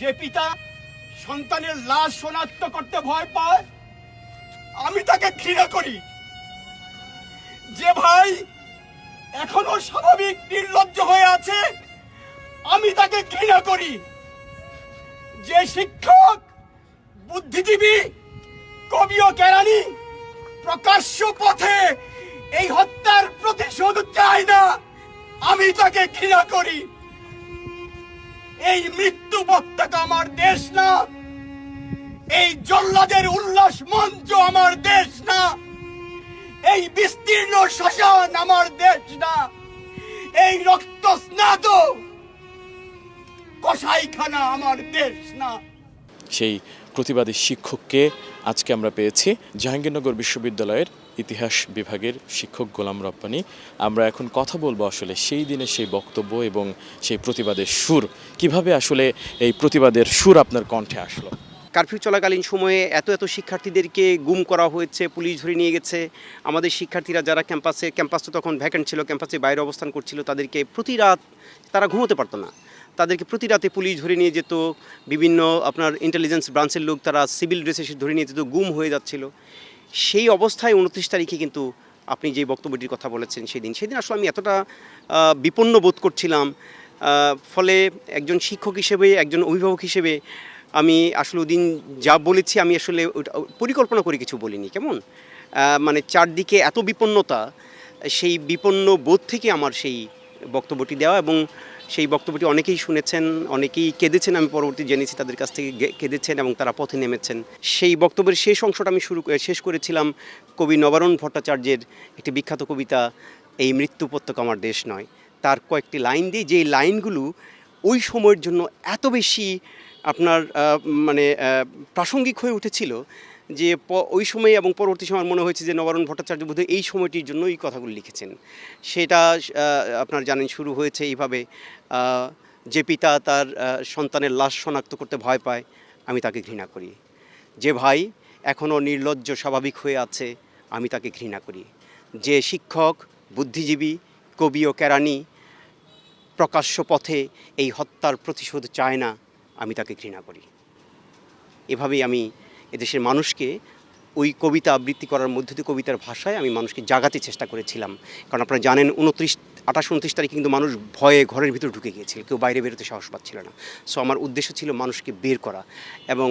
যে পিতা সন্তানের লাশ শনাক্ত করতে ভয় পায়, আমি তাকে ঘৃণা করি। যে ভাই এখনও স্বাভাবিক নির্লজ্জ হয়ে আছে, আমি তাকে ঘৃণা করি। যে শিক্ষক, বুদ্ধিজীবী, কবি ও কেরানি প্রকাশ্য পথে এই হত্যার প্রতিশোধ চায় না, আমি তাকে ঘৃণা করি। এই মৃত্যু পতাকা আমার দেশ না। এই জল্লাদের উল্লাস মঞ্চ আমার দেশ না। এই বিস্তীর্ণ শ্মশান আমার দেশ না। এই রক্ত স্নাত কসাইখানা আমার দেশ না। সেই প্রতিবাদী শিক্ষককে আজকে আমরা পেয়েছি জাহাঙ্গীরনগর বিশ্ববিদ্যালয়ের ইতিহাস বিভাগের শিক্ষক গোলাম রপ্পানি আমরা এখন কথা বলব আসলে সেই দিনে সেই বক্তব্য এবং সেই প্রতিবাদের সুর। কীভাবে আসলে এই প্রতিবাদের সুর আপনার কণ্ঠে আসলো? কারফিউ চলাকালীন সময়ে এত এত শিক্ষার্থীদেরকে গুম করা হয়েছে, পুলিশ ধরে নিয়ে গেছে। আমাদের শিক্ষার্থীরা যারা ক্যাম্পাসে ক্যাম্পাস তো তখন ভ্যাকেন্ট ছিল, ক্যাম্পাসে বাইরে অবস্থান করছিল, তাদেরকে প্রতি রাত তারা ঘুমোতে পারতো না। তাদেরকে প্রতি রাতে পুলিশ ধরে নিয়ে যেত, বিভিন্ন আপনার ইন্টেলিজেন্স ব্রাঞ্চের লোক তারা সিভিল ড্রেসে ধরে নিয়ে যেত, গুম হয়ে যাচ্ছিল। সেই অবস্থায় উনত্রিশ তারিখে কিন্তু আপনি যে বক্তব্যটির কথা বলেছেন সেদিন সেদিন আসলে আমি এতটা বিপন্ন বোধ করছিলাম ফলে একজন শিক্ষক হিসেবে, একজন অভিভাবক হিসেবে আমি আসলে ওদিন যা বলেছি আমি আসলে পরিকল্পনা করে কিছু বলিনি। কেমন? মানে চারদিকে এত বিপন্নতা, সেই বিপন্ন বোধ থেকে আমার সেই বক্তব্যটি দেওয়া এবং সেই বক্তব্যটি অনেকেই শুনেছেন, অনেকেই কেঁদেছেন, আমি পরবর্তী জেনেছি তাদের কাছ থেকে কেঁদেছেন এবং তারা পথে নেমেছেন। সেই বক্তব্যের শেষ অংশটা আমি শুরু শেষ করেছিলাম কবি নবারুণ ভট্টাচার্যের একটি বিখ্যাত কবিতা, এই মৃত্যু উপত্যকা আমার দেশ নয়। তার কয়েকটি লাইন দিয়ে যে লাইনগুলো ওই সময়ের জন্য এত বেশি আপনার মানে প্রাসঙ্গিক হয়ে উঠেছিল যে ওই সময়ে এবং পরবর্তী সময় মনে হয়েছে যে নবারুণ ভট্টাচার্য বোধহয় এই সময়টির জন্য এই কথাগুলো লিখেছেন। সেটা আপনার জানেন, শুরু হয়েছে এইভাবে যে পিতা তার সন্তানের লাশ শনাক্ত করতে ভয় পায়, আমি তাকে ঘৃণা করি। যে ভাই এখনও নির্লজ্জ, স্বাভাবিক হয়ে আছে, আমি তাকে ঘৃণা করি। যে শিক্ষক, বুদ্ধিজীবী, কবি ও কেরানি প্রকাশ্য পথে এই হত্যার প্রতিশোধ চায় না, আমি তাকে ঘৃণা করি। এভাবেই আমি এদেশের মানুষকে ওই কবিতা আবৃত্তি করার মধ্য দিয়ে কবিতার ভাষায় আমি মানুষকে জাগাতে চেষ্টা করেছিলাম। কারণ আপনারা জানেন উনত্রিশ, আঠাশ, উনত্রিশ তারিখে কিন্তু মানুষ ভয়ে ঘরের ভিতরে ঢুকে গিয়েছিল। কেউ বাইরে বেরোতে সাহস পাচ্ছিল না। সো আমার উদ্দেশ্য ছিল মানুষকে বের করা এবং